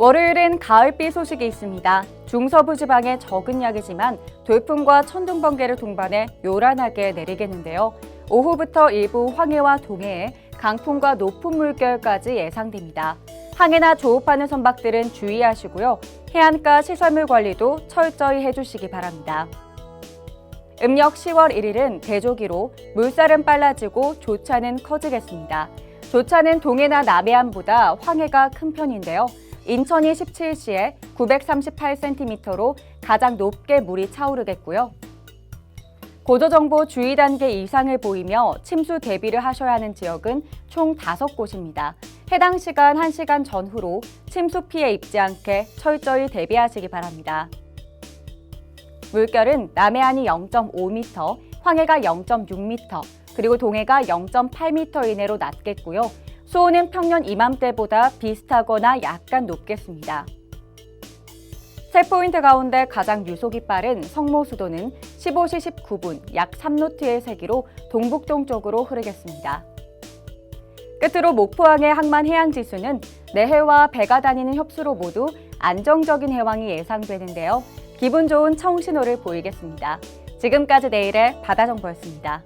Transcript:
월요일은 가을비 소식이 있습니다. 중서부 지방의 적은 약이지만 돌풍과 천둥 번개를 동반해 요란하게 내리겠는데요. 오후부터 일부 황해와 동해에 강풍과 높은 물결까지 예상됩니다. 항해나 조업하는 선박들은 주의하시고요. 해안가 시설물 관리도 철저히 해주시기 바랍니다. 음력 10월 1일은 대조기로 물살은 빨라지고 조차는 커지겠습니다. 조차는 동해나 남해안보다 황해가 큰 편인데요. 인천이 17시에 938cm로 가장 높게 물이 차오르겠고요. 고조정보 주의 단계 이상을 보이며 침수 대비를 하셔야 하는 지역은 총 5곳입니다. 해당 시간 1시간 전후로 침수 피해 입지 않게 철저히 대비하시기 바랍니다. 물결은 남해안이 0.5m, 황해가 0.6m, 그리고 동해가 0.8m 이내로 낮겠고요. 수온은 평년 이맘때보다 비슷하거나 약간 높겠습니다. 세 포인트 가운데 가장 유속이 빠른 성모수도는 15시 19분 약 3노트의 세기로 동북동 쪽으로 흐르겠습니다. 끝으로 목포항의 항만 해양 지수는 내해와 배가 다니는 협수로 모두 안정적인 해왕이 예상되는데요. 기분 좋은 청신호를 보이겠습니다. 지금까지 내일의 바다 정보였습니다.